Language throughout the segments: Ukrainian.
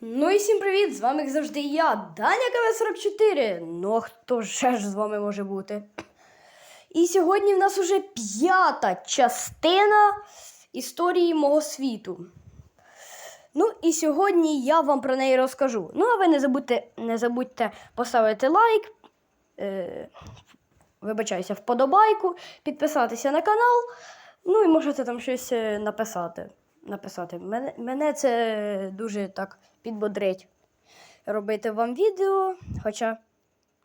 Ну і всім привіт! З вами як завжди я, Даня КВ44. Ну а хто ще ж з вами може бути? І сьогодні в нас уже п'ята частина історії мого світу. Ну і сьогодні я вам про неї розкажу. Ну, а ви не забудьте, не забудьте поставити лайк, е, вибачаюся, вподобайку, підписатися на канал. Ну і можете там щось е, написати. Написати. Мене, мене це дуже так підбодрить робити вам відео. Хоча,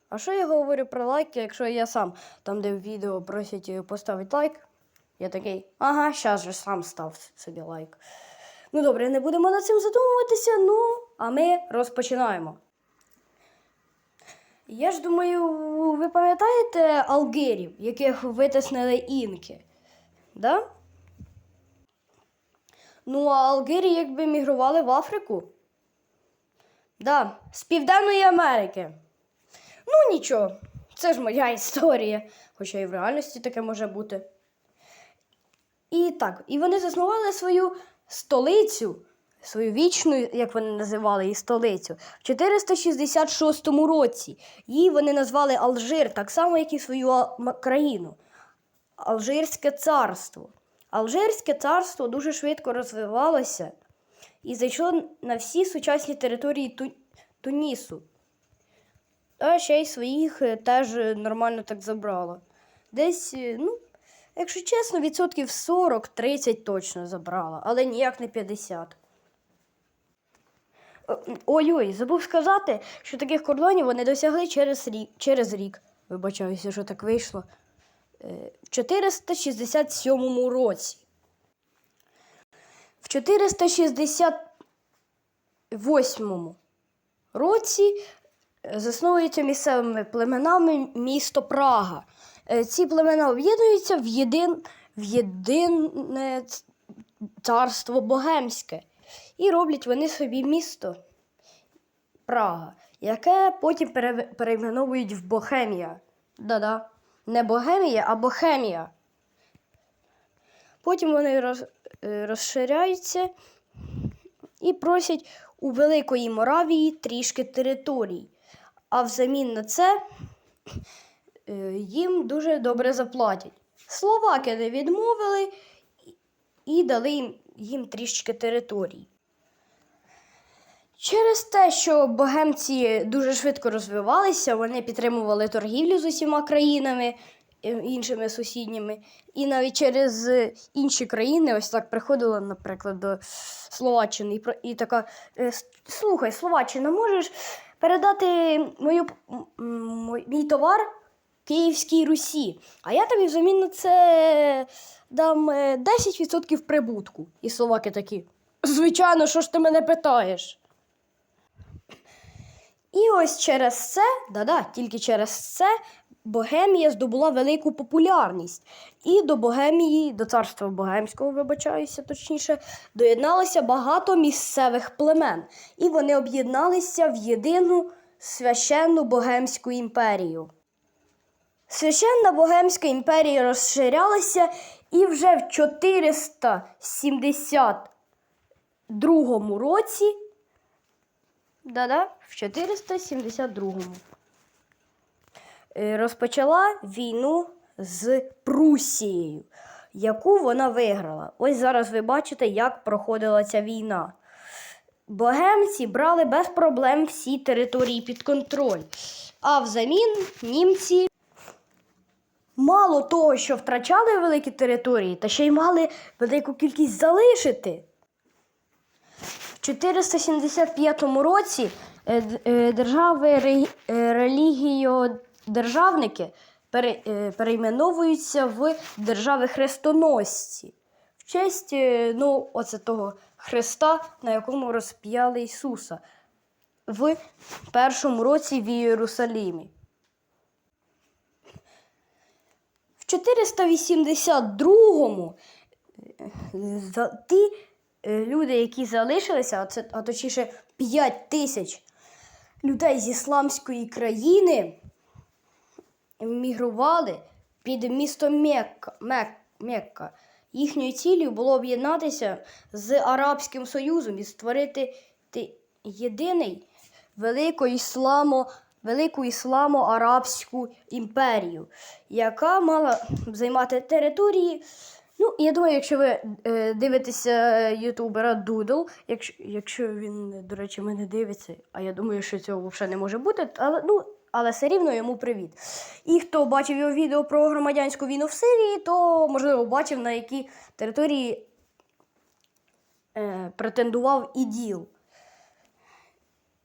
а що я говорю про лайки, якщо я сам там, де відео просять поставити лайк, я такий, ага, щас же сам став собі лайк. Ну добре, не будемо над цим задумуватися. Ну, а ми розпочинаємо. Я ж думаю, ви пам'ятаєте алгерів, яких витиснили інки? Да? Ну, а алгири якби мігрували в Африку. Да, з Південної Америки. Ну, нічого, це ж моя історія, хоча і в реальності таке може бути. І так, і вони заснували свою столицю, свою вічну, як вони називали її столицю, в 466 році. Її вони назвали Алжир, так само, як і свою країну. Алжирське царство. Алжирське царство дуже швидко розвивалося і зайшло на всі сучасні території Ту- Тунісу. А ще й своїх е, теж е, нормально так забрало. Десь, е, ну, якщо чесно, відсотків 40-30 точно забрала, але ніяк не 50. Е, Ой-ой, забув сказати, що таких кордонів вони досягли через рік. Через рік. Вибачаюся, що так вийшло. В 467 році. В 468 році е, засновується місцевими племенами місто Прага. Е, Ці племена об'єднуються в, єдин, в єдине царство Богемське. І роблять вони собі місто Прага, яке потім пере- перейменовують в Бохемія. Да-да. Не Богемія, а Бохемія. Потім вони роз, е, розширяються і просять у Великої Моравії трішки територій. А взамін на це е, їм дуже добре заплатять. Словаки не відмовили і- дали їм трішки територій. Через те, що богемці дуже швидко розвивалися, вони підтримували торгівлю з усіма країнами, е, іншими сусідніми, і навіть через е, інші країни ось так приходила, наприклад, до Словаччини і, така: е, слухай, Словаччина, можеш передати мою, мій товар Київській Русі, а я тобі взамін на це дам е, 10% прибутку. І словаки такі. Звичайно, що ж ти мене питаєш? І ось через це, да-да, тільки через це Богемія здобула велику популярність. І до Богемії, до царства Богемського, вибачаюся точніше, доєдналося багато місцевих племен. І вони об'єдналися в єдину священну Богемську імперію. Священна Богемська імперія розширялася і вже в 472 році Да-да, в 472-му. Е, Розпочала війну з Прусією, яку вона виграла. Ось зараз ви бачите, як проходила ця війна. Богемці брали без проблем всі території під контроль. А взамін німці мало того, що втрачали великі території, та ще й мали велику кількість залишити. В 475 році е, е, держави е, релігіодержавники перейменовуються в держави хрестоносці в честь ну, оце того Христа, на якому розп'яли Ісуса в першому році в Єрусалимі. В 482-му е, ті люди, які залишилися, а, точніше 5 тисяч людей з ісламської країни мігрували під місто Мекка. Мек, Мекка. Їхньою цілею було об'єднатися з Арабським Союзом і створити ти- єдиний велику ісламо, велику ісламо-арабську імперію, яка мала займати території. Ну, я думаю, якщо ви е, дивитеся ютубера Дудл, якщо, якщо він, до речі, мене дивиться, а я думаю, що цього взагалі не може бути, але, ну, але все рівно йому привіт. І хто бачив його відео про громадянську війну в Сирії, то, можливо, бачив, на які території е, претендував іділ.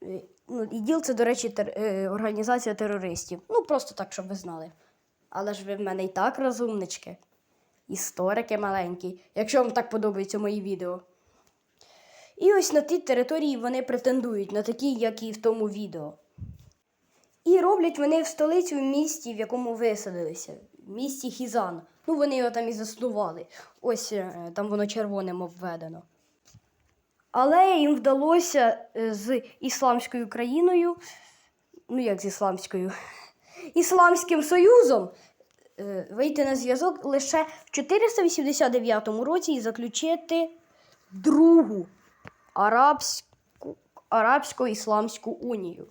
Е, Ну, іділ це, до речі, тер, е, організація терористів. Ну, просто так, щоб ви знали. Але ж ви в мене і так розумнички. Історики маленькі, якщо вам так подобаються мої відео. І ось на ті території вони претендують, на такі, як і в тому відео. І роблять вони в столицю в місті, в якому висадилися, в місті Хізан. Ну, вони його там і заснували. Ось е, там воно червоним обведено. Але їм вдалося е, з ісламською країною, ну як з ісламською, Ісламським Союзом вийти на зв'язок лише в 489 році і заключити другу арабську, арабсько-ісламську унію.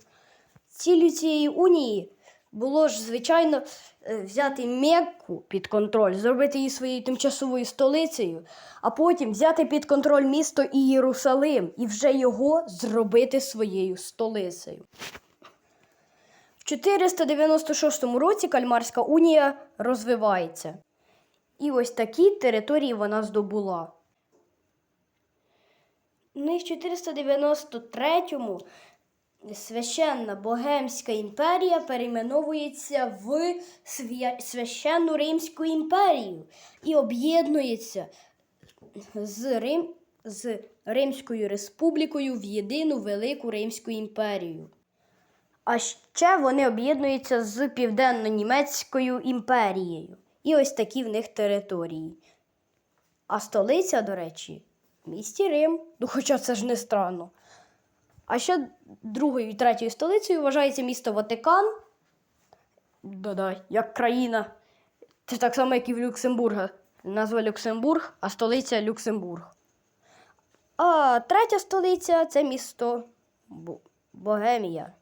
Ціллю цієї унії було ж, звичайно, е, взяти Мекку під контроль, зробити її своєю тимчасовою столицею, а потім взяти під контроль місто Ієрусалим і вже його зробити своєю столицею. В 496 році Кальмарська унія розвивається. І ось такі території вона здобула. Ну і в 493-му священна Богемська імперія перейменовується в священну Римську імперію і об'єднується з, Рим... з Римською республікою в єдину велику Римську імперію. А ще вони об'єднуються з Південно-Німецькою імперією. І ось такі в них території. А столиця, до речі, в місті Рим. Ну, хоча це ж не странно. А ще другою і третьою столицею вважається місто Ватикан. Да-да, як країна. Це так само, як і в Люксембурга. Назва Люксембург, а столиця Люксембург. А третя столиця це місто Бо- Богемія.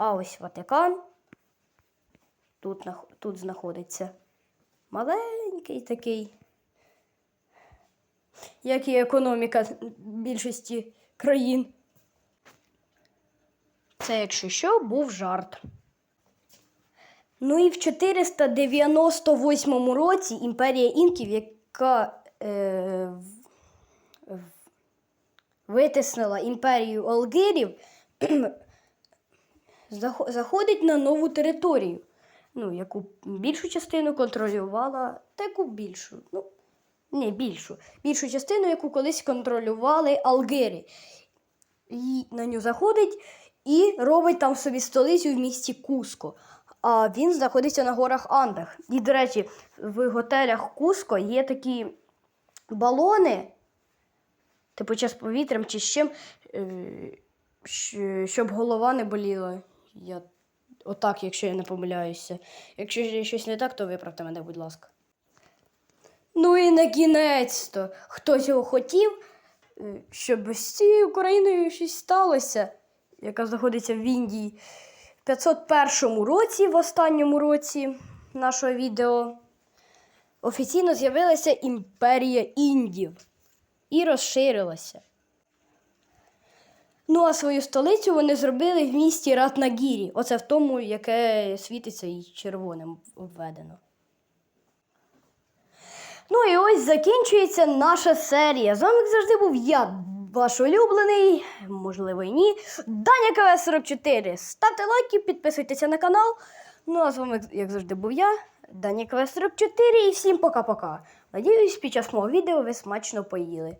А ось Ватикан. Тут, тут знаходиться маленький такий, як і економіка більшості країн. Це, якщо що, був жарт. Ну і в 498 році імперія інків, яка е, витиснила імперію Олгирів, заходить на нову територію, ну, яку більшу частину контролювала, та яку більшу. Ну, не більшу. Більшу частину, яку колись контролювали Алгири. І на нього заходить і робить там собі столицю в місті Куско. А він знаходиться на горах Андах. І, до речі, в готелях Куско є такі балони, типу час повітрям чи з чим, е, щоб голова не боліла. Я... Отак, якщо я не помиляюся. Якщо ж щось не так, то виправте мене, будь ласка. Ну і на кінець-то хто цього хотів, е, щоб з цією Україною щось сталося, яка знаходиться в Індії. В 501 році, в останньому році нашого відео, офіційно з'явилася імперія індів і розширилася. Ну, а свою столицю вони зробили в місті Ратнагірі. Оце в тому, яке світиться і червоним обведено. Ну і ось закінчується наша серія. З вами, завжди, був я, ваш улюблений, можливо, і ні. Даня КВ 44. Ставте лайки, підписуйтеся на канал. Ну а з вами, як завжди, був я, Даня КВ 44 і всім пока-пока. Надіюсь, під час мого відео ви смачно поїли.